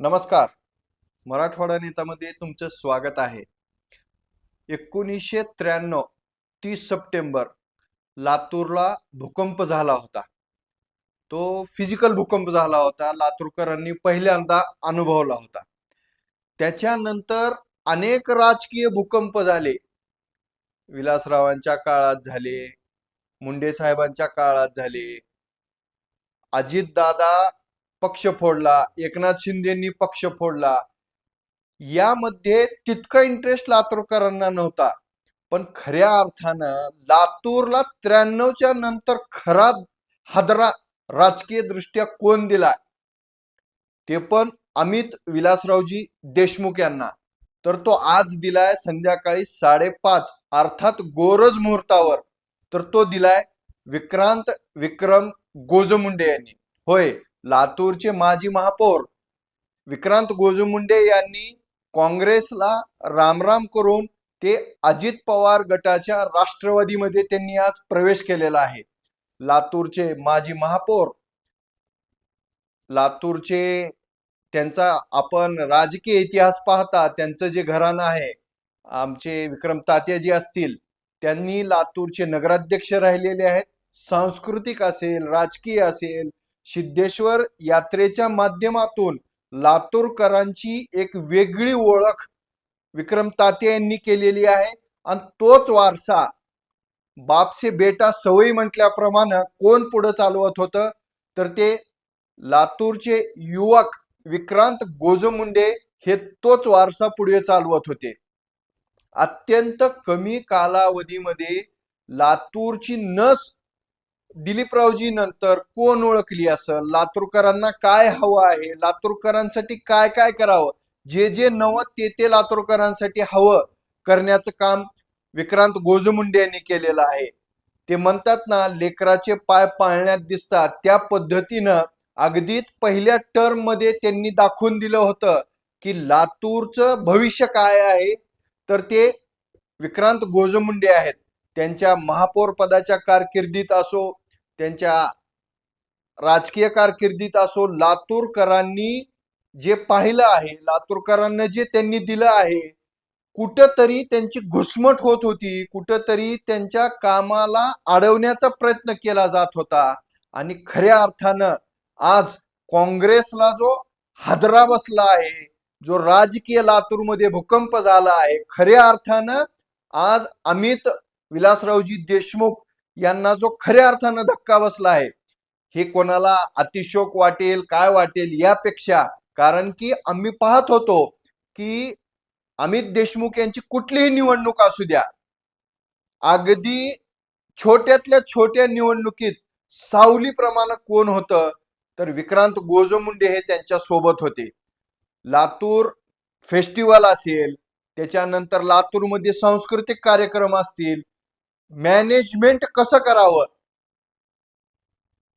नमस्कार. मराठवाडा नेतामध्ये तुमचं स्वागत आहे. एकोणीसशे त्र्याण्णव तीस सप्टेंबर लातूरला भूकंप झाला होता. तो फिजिकल भूकंप झाला होता. लातूरकरांनी पहिल्यांदा अनुभवला होता. त्याच्यानंतर अनेक राजकीय भूकंप झाले. विलासरावांच्या काळात झाले मुंडे साहेबांच्या काळात झाले. अजितदादा पक्ष फोडला एकनाथ शिंदेनी पक्ष फोडला. यामध्ये तितका इंटरेस्ट लातूरकरांना नव्हता. पण खऱ्या अर्थानं लातूरला त्र्याण्णवच्या नंतर खरा हादरा राजकीय दृष्ट्या कोण दिला? ते पण अमित विलासरावजी देशमुख यांना. तर तो आज दिलाय संध्याकाळी साडेपाच अर्थात गोरज मुहूर्तावर. तर तो दिलाय विक्रांत विक्रम गोजमुंडे यांनी. होय लातूरचे माजी महापौर विक्रांत गोजमुंडे यांनी काँग्रेसला रामराम करून ते अजित पवार गटाच्या राष्ट्रवादीमध्ये त्यांनी आज प्रवेश केलेला आहे. लातूरचे माजी महापौर लातूरचे त्यांचा आपण राजकीय इतिहास पाहता त्यांचं जे घराणं आहे आमचे विक्रम तात्याजी असतील त्यांनी लातूरचे नगराध्यक्ष राहिलेले आहेत. सांस्कृतिक असेल राजकीय असेल सिद्धेश्वर यात्रेच्या माध्यमातून लातूरकरांची एक वेगळी ओळख विक्रम तात्या यांनी केलेली आहे. आणि तोच वारसा बापसे बेटा सवयी म्हटल्याप्रमाणे कोण पुढे चालवत होतं? तर ते लातूरचे युवक विक्रांत गोजमुंडे हे तोच वारसा पुढे चालवत होते. अत्यंत कमी कालावधीमध्ये लातूरची नस दिलीपरावजी नंतर कोण ओळखली असं लातूरकरांना काय हवं आहे? लातूरकरांसाठी काय काय करावं? जे जे नवं ते ते लातूरकरांसाठी हवं करण्याचं काम विक्रांत गोजमुंडे यांनी केलेलं आहे. ते म्हणतात ना लेकराचे पाय पाळण्यात दिसतात. त्या पद्धतीनं अगदीच पहिल्या टर्ममध्ये त्यांनी दाखवून दिलं होतं की लातूरचं भविष्य काय आहे? तर ते विक्रांत गोजमुंडे आहेत. त्यांच्या महापौर पदाच्या कारकिर्दीत असो त्यांच्या राजकीय कारकिर्दीत असो लातूरकरांनी जे पाहिलं आहे लातूरकरांना जे त्यांनी दिलं आहे कुठंतरी त्यांची घुसमट होत होती. कुठंतरी त्यांच्या कामाला अडवण्याचा प्रयत्न केला जात होता. आणि खऱ्या अर्थानं आज काँग्रेसला जो हादरा बसला आहे जो राजकीय लातूरमध्ये भूकंप झाला आहे खऱ्या अर्थानं आज अमित विलासरावजी देशमुख यांना जो खऱ्या अर्थानं धक्का बसला आहे हे कोणाला अतिशोक वाटेल काय वाटेल यापेक्षा कारण की आम्ही पाहत होतो की अमित देशमुख यांची कुठलीही निवडणूक असू द्या अगदी छोट्यातल्या छोट्या निवडणुकीत सावली प्रमाण कोण होतं तर विक्रांत गोजमुंडे हे त्यांच्यासोबत होते. लातूर फेस्टिवल असेल त्याच्यानंतर लातूरमध्ये सांस्कृतिक कार्यक्रम असतील मॅनेजमेंट कसं करावं?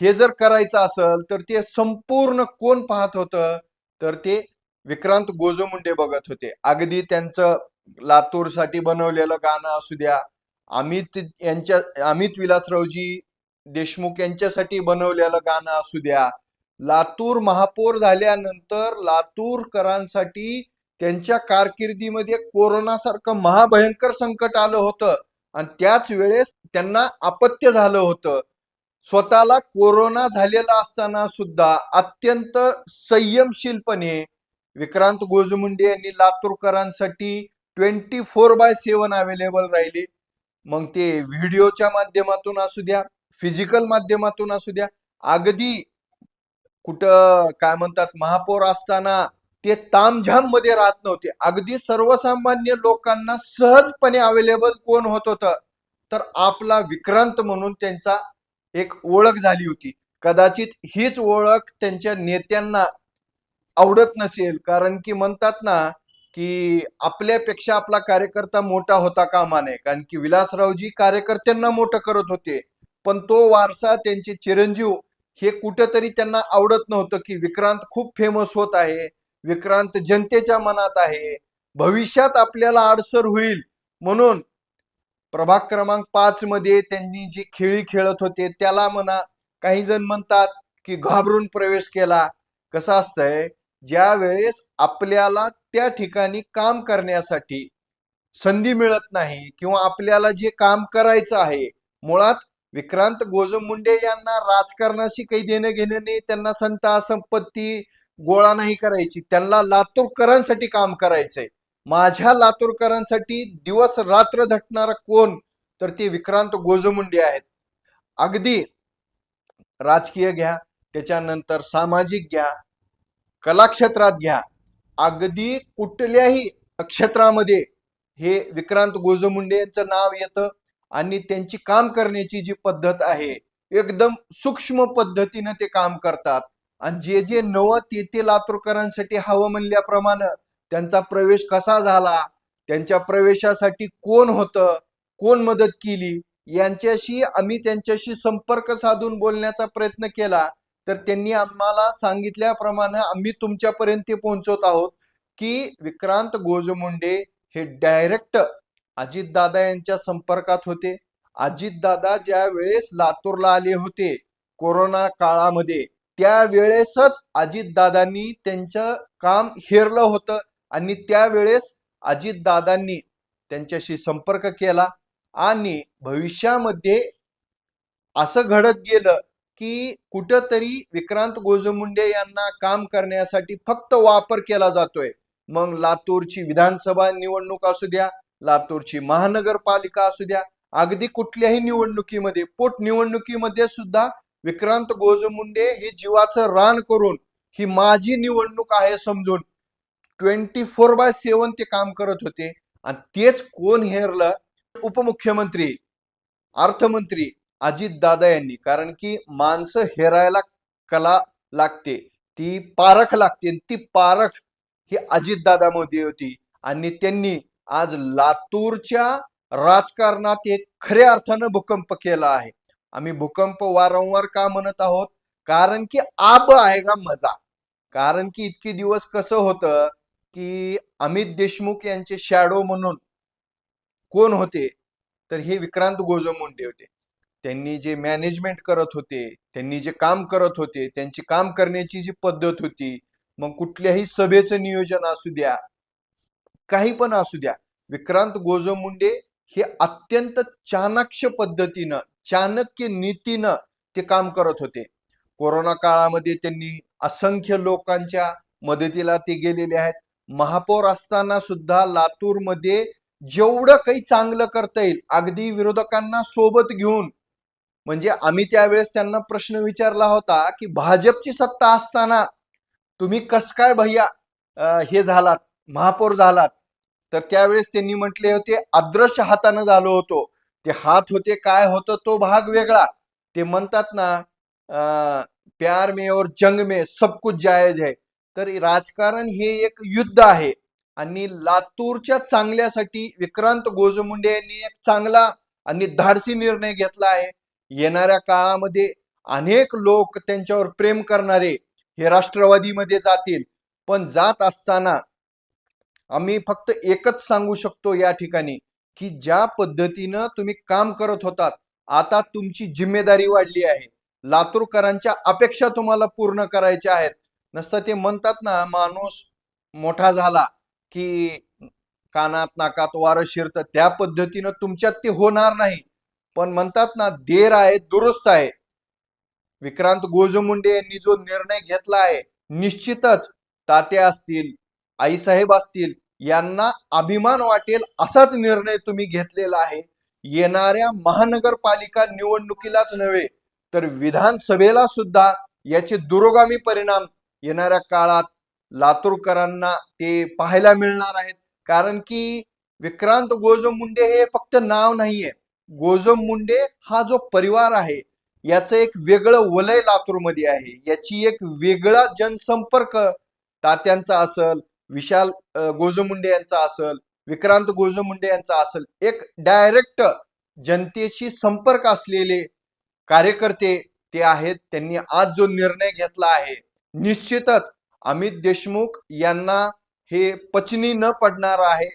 हे जर करायचं असेल तर ते संपूर्ण कोण पाहत होतं? तर ते विक्रांत गोजमुंडे बघत होते. अगदी त्यांचं लातूरसाठी बनवलेलं गाणं असू द्या अमित यांच्या अमित विलासरावजी देशमुख यांच्यासाठी बनवलेलं गाणं असू द्या लातूर महापौर झाल्यानंतर लातूरकरांसाठी त्यांच्या कारकिर्दीमध्ये कोरोनासारखं महाभयंकर संकट आलं होतं. आणि त्याच वेळेस त्यांना अपत्य झालं होतं. स्वतःला कोरोना झालेला असताना सुद्धा अत्यंत संयमशीलपणे विक्रांत गोजमुंडे यांनी लातूरकरांसाठी twenty four by seven available राहिले. मग ते व्हिडिओच्या माध्यमातून असू द्या फिजिकल माध्यमातून असू द्या. अगदी कुठं काय म्हणतात महापौर असताना ते तामझाममध्ये राहत नव्हते. अगदी सर्वसामान्य लोकांना सहजपणे अवेलेबल कोण होत होतं? तर आपला विक्रांत म्हणून त्यांचा एक ओळख झाली होती. कदाचित हीच ओळख त्यांच्या नेत्यांना आवडत नसेल. कारण की म्हणतात ना की आपल्यापेक्षा आपला कार्यकर्ता मोठा होता कामा नये कारण की विलासरावजी कार्यकर्त्यांना मोठं करत होते. पण तो वारसा त्यांचे चिरंजीव हे कुठंतरी त्यांना आवडत नव्हतं की विक्रांत खूप फेमस होत आहे. विक्रांत जनतेच्या मनात आहे. भविष्यात आपल्याला अडसर होईल. म्हणून प्रभाग क्रमांक पाच मध्ये त्यांनी जी खेळी खेळत होते त्याला म्हणा काही जण म्हणतात की घाबरून प्रवेश केला. कसं असतंय? ज्या वेळेस आपल्याला त्या ठिकाणी काम करण्यासाठी संधी मिळत नाही किंवा आपल्याला जे काम करायचं आहे मुळात विक्रांत गोजमुंडे यांना राजकारणाशी काही देणं घेणं नाही त्यांना संता संपत्ती गोळा नाही करायची. त्यांना लातूरकरांसाठी काम करायचंय. माझ्या लातूरकरांसाठी दिवस रात्र झटणारा कोण? तर ते विक्रांत गोजमुंडे आहेत. अगदी राजकीय घ्या त्याच्यानंतर सामाजिक घ्या कला क्षेत्रात घ्या. अगदी कुठल्याही क्षेत्रामध्ये हे विक्रांत गोजमुंडे यांचं नाव येतं आणि त्यांची काम करण्याची जी पद्धत आहे एकदम सूक्ष्म पद्धतीनं ते काम करतात. आणि जे जे नवं ते ते लातूरकरांसाठी हवं म्हणल्याप्रमाणे त्यांचा प्रवेश कसा झाला त्यांच्या प्रवेशासाठी कोण होतं कोण मदत केली यांच्याशी आम्ही त्यांच्याशी संपर्क साधून बोलण्याचा प्रयत्न केला. तर त्यांनी आम्हाला सांगितल्याप्रमाणे आम्ही तुमच्यापर्यंत पोहोचवत आहोत की विक्रांत गोजमुंडे हे डायरेक्ट अजितदादा यांच्या संपर्कात होते. अजितदादा ज्या वेळेस लातूरला आले होते कोरोना काळामध्ये त्यावेळेसच अजितदादांनी त्यांचं काम हेरलं होतं. आणि त्यावेळेस अजितदादांनी त्यांच्याशी संपर्क केला. आणि भविष्यामध्ये असं घडत गेलं की कुठंतरी विक्रांत गोजमुंडे यांना काम करण्यासाठी फक्त वापर केला जातोय. मग लातूरची विधानसभा निवडणूक असू द्या लातूरची महानगरपालिका असू द्या अगदी कुठल्याही निवडणुकीमध्ये पोटनिवडणुकीमध्ये सुद्धा विक्रांत गोजमुंडे हे जीवाचं रान करून ही माझी निवडणूक आहे समजून ट्वेंटी फोर बाय सेवन ते काम करत होते. आणि तेच कोण हेरलं? उपमुख्यमंत्री अर्थमंत्री अजित दादा यांनी. कारण की माणसं हेरायला कला लागते. ती पारख लागते. ती पारख ही अजितदादामध्ये होती. आणि त्यांनी आज लातूरच्या राजकारणात एक खऱ्या अर्थानं भूकंप केला आहे. आम्ही भूकंप वारंवार का म्हणत आहोत? कारण की आब आहे का मजा. कारण की इतके दिवस कसं होतं की अमित देशमुख यांचे शॅडो म्हणून कोण होते? तर हे विक्रांत गोजमुंडे होते. त्यांनी जे मॅनेजमेंट करत होते त्यांनी जे काम करत होते त्यांची काम करण्याची जी पद्धत होती मग कुठल्याही सभेचं नियोजन असू द्या काही पण असू द्या विक्रांत गोजमुंडे हे अत्यंत चाणाक्ष पद्धतीनं चाणक्य नीतीनं ते काम करत होते. कोरोना काळामध्ये त्यांनी असंख्य लोकांच्या मदतीला ते गेलेले आहेत. महापौर असताना सुद्धा लातूरमध्ये जेवढं काही चांगलं करता येईल अगदी विरोधकांना सोबत घेऊन म्हणजे आम्ही त्यावेळेस त्यांना प्रश्न विचारला होता की भाजपची सत्ता असताना तुम्ही कस काय भैया हे झालात महापौर झालात? तर त्यावेळेस त्यांनी म्हटले होते अदृश्य हातानं झालो होतो. ते हात होते काय होतं तो भाग वेगळा. ते म्हणतात ना अं, प्यार में और जंग में सब कुछ जायज आहे तर राजकारण हे एक युद्ध आहे. आणि लातूरच्या चांगल्यासाठी विक्रांत गोजमुंडे यांनी एक चांगला आणि धाडसी निर्णय घेतला आहे. येणाऱ्या काळामध्ये अनेक लोक त्यांच्यावर प्रेम करणारे हे राष्ट्रवादीमध्ये जातील. पण जात असताना आम्ही फक्त एकच सांगू शकतो या ठिकाणी. की ज्या पद्धतीनं तुम्ही काम करत होतात आता तुमची जिम्मेदारी वाढली आहे. लातूरकरांच्या अपेक्षा तुम्हाला पूर्ण करायच्या आहेत. नसतं ते म्हणतात ना माणूस मोठा झाला की कानात नाकात वारं शिरतं त्या पद्धतीनं तुमच्यात ते होणार नाही. पण म्हणतात ना देर आहे दुरुस्त आहे. विक्रांत गोजमुंडे यांनी जो निर्णय घेतला आहे निश्चितच तात्या असतील आईसाहेब असतील यांना अभिमान वाटेल असाच निर्णय तुम्ही घेतलेला आहे. येणाऱ्या महानगरपालिका निवडणुकीलाच नव्हे तर विधानसभेला सुद्धा याचे दुरोगामी परिणाम येणाऱ्या काळात लातूरकरांना ते पाहायला मिळणार आहेत. कारण की विक्रांत गोजम मुंडे हे फक्त नाव नाहीये. गोजम मुंडे हा जो परिवार आहे याचं एक वेगळं वलय लातूरमध्ये आहे. याची एक वेगळा जनसंपर्क तात्यांचा असल विशाल गोजमुंडे यांचा असल विक्रांत गोजमुंडे यांचा असल एक डायरेक्ट जनतेशी संपर्क असलेले कार्यकर्ते ते आहेत. त्यांनी आज जो निर्णय घेतला आहे निश्चितच अमित देशमुख यांना हे पचनी न पडणार आहे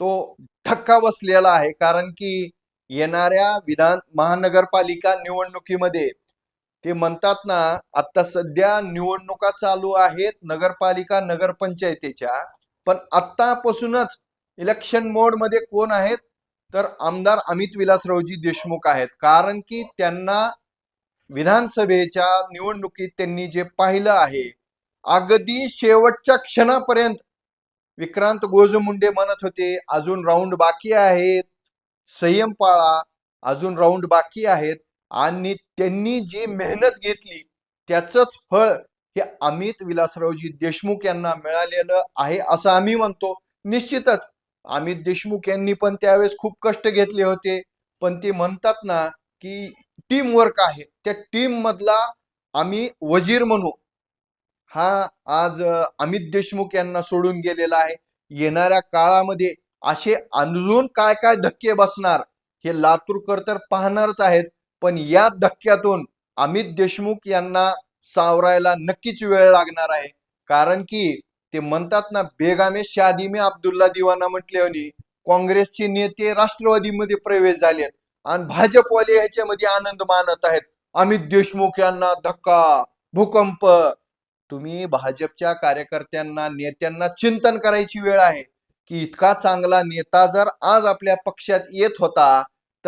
तो ठक्का बसलेला आहे. कारण की येणाऱ्या विधान महानगरपालिका निवडणुकीमध्ये ते म्हणतात ना आता सध्या निवडणुका चालू आहेत नगरपालिका नगरपंचायतीच्या पण आतापासूनच इलेक्शन मोडमध्ये कोण आहेत? तर आमदार अमित विलासरावजी देशमुख आहेत. कारण की त्यांना विधानसभेच्या निवडणुकीत त्यांनी जे पाहिलं आहे अगदी शेवटच्या क्षणापर्यंत विक्रांत गोजमुंडे म्हणत होते अजून राऊंड बाकी आहेत. संयम पाळा अजून राऊंड बाकी आहेत. आणि त्यांनी जी मेहनत घेतली त्याचंच फळ हे अमित विलासरावजी देशमुख यांना मिळालेलं आहे असं आम्ही म्हणतो. निश्चितच अमित देशमुख यांनी पण त्यावेळेस खूप कष्ट घेतले होते. पण ते म्हणतात ना की टीम वर्क आहे. त्या टीम मधला आम्ही वजीर म्हणू. हा आज अमित देशमुख यांना सोडून गेलेला आहे. येणाऱ्या काळामध्ये असे अजून काय काय धक्के बसणार हे लातूरकर तर पाहणारच आहेत. पण या धक्क्यातून अमित देशमुख यांना सावरायला नक्कीच वेळ लागणार आहे. कारण की ते म्हणतात ना बेगामे शादीमे अब्दुल्ला दिवाना म्हटले काँग्रेसचे नेते राष्ट्रवादीमध्ये प्रवेश झालेत आणि भाजपवाले ह्याच्यामध्ये आनंद मानत आहेत. अमित देशमुख यांना धक्का भूकंप. तुम्ही भाजपच्या कार्यकर्त्यांना नेत्यांना चिंतन करायची वेळ आहे की इतका चांगला नेता जर आज आपल्या पक्षात येत होता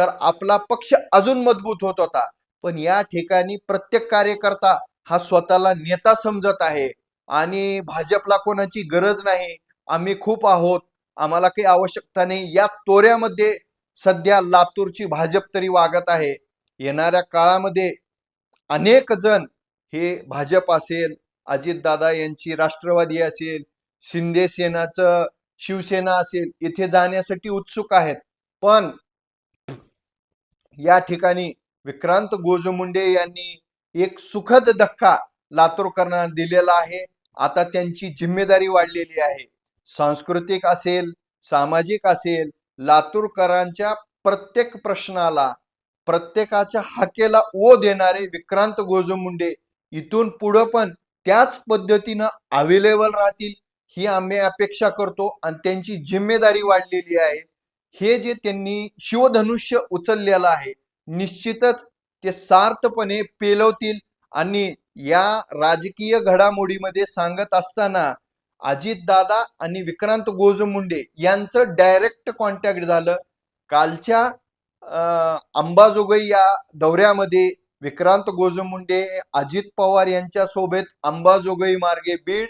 तर आपला पक्ष अजून मजबूत होत होता. पण या ठिकाणी प्रत्येक कार्यकर्ता हा स्वतःला नेता समजत आहे. आणि भाजपला कोणाची गरज नाही. आम्ही खूप आहोत. आम्हाला काही आवश्यकता नाही. या तोऱ्यामध्ये सध्या लातूरची भाजप तरी वागत आहे. येणाऱ्या काळामध्ये अनेक जण हे भाजप असेल अजितदादा यांची राष्ट्रवादी असेल शिंदे सेनाचं शिवसेना असेल इथे जाण्यासाठी उत्सुक आहेत. पण या ठिकाणी विक्रांत गोजमुंडे यांनी एक सुखद धक्का लातूरकरांना दिलेला आहे. आता त्यांची जिम्मेदारी वाढलेली आहे. सांस्कृतिक असेल सामाजिक असेल लातूरकरांच्या प्रत्येक प्रश्नाला प्रत्येकाच्या हाकेला ओ देणारे विक्रांत गोजमुंडे इथून पुढं पण त्याच पद्धतीनं अवेलेबल राहतील ही आम्ही अपेक्षा करतो. आणि त्यांची जिम्मेदारी वाढलेली आहे. हे जे त्यांनी शिवधनुष्य उचललेलं आहे निश्चितच ते सार्थपणे पेलवतील आणि या राजकीय घडामोडीमध्ये सांगत असताना अजितदादा आणि विक्रांत गोजमुंडे यांचं डायरेक्ट कॉन्टॅक्ट झालं. कालच्या अं, अंबाजोगाई या दौऱ्यामध्ये विक्रांत गोजमुंडे अजित पवार यांच्या सोबत अंबाजोगाई मार्गे बीड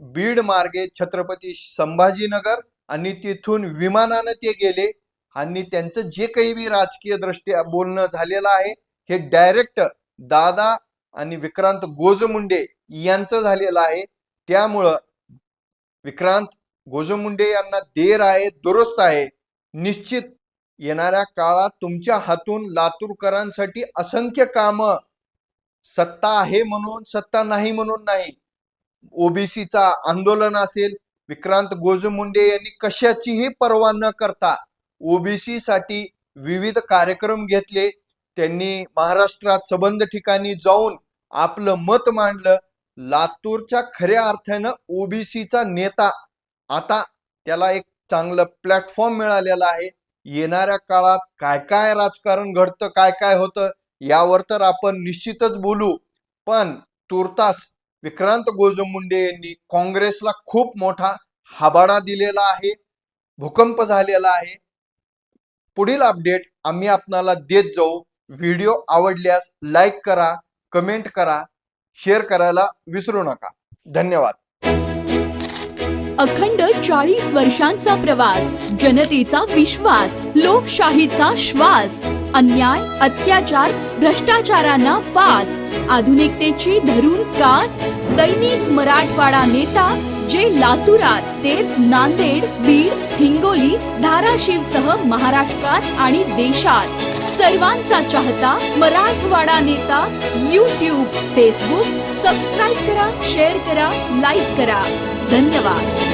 बीड मार्गे छत्रपती संभाजीनगर आणि तिथून विमानानं ते गेले. आणि त्यांचं जे काही बी राजकीय दृष्ट्या बोलणं झालेलं आहे हे डायरेक्ट दादा आणि विक्रांत गोजमुंडे यांचं झालेलं आहे. त्यामुळं विक्रांत गोजमुंडे यांना देर आहे दुरुस्त आहे. निश्चित येणाऱ्या काळात तुमच्या हातून लातूरकरांसाठी असंख्य कामं सत्ता आहे म्हणून सत्ता नाही म्हणून नाही. ओबीसीचा आंदोलन असेल विक्रांत गोजमुंडे यांनी कशाचीही पर्वा न करता ओबीसी साठी विविध कार्यक्रम घेतले. त्यांनी महाराष्ट्रात सबंध ठिकाणी जाऊन आपलं मत मांडलं. लातूरच्या खऱ्या अर्थानं ओबीसीचा नेता आता त्याला एक चांगलं प्लॅटफॉर्म मिळालेला आहे. येणाऱ्या काळात काय काय राजकारण घडतं काय काय होतं यावर तर आपण निश्चितच बोलू. पण तुर्तास विक्रांत गोजमुंडे यांनी काँग्रेसला खूप मोठा हाबाडा दिलेला आहे भूकंप झालेला आहे. पुढील अपडेट आम्ही आपणाला देत जाऊ. व्हिडिओ आवडल्यास लाईक करा कमेंट करा शेअर करायला विसरू नका. धन्यवाद. अखंड चाळीस वर्षांचा प्रवास जनतेचा विश्वास लोकशाहीचा श्वास अन्याय अत्याचार भ्रष्टाचारांना फास आधुनिकतेची धरून कास दैनिक मराठवाडा नेता जे लातूरात तेच नांदेड बीड हिंगोली धाराशिवसह महाराष्ट्रात आणि देशात. सर्वांचा चाहता मराठवाडा नेता यूट्यूब फेसबुक सबस्क्राईब करा शेअर करा लाईक करा. धन्यवाद.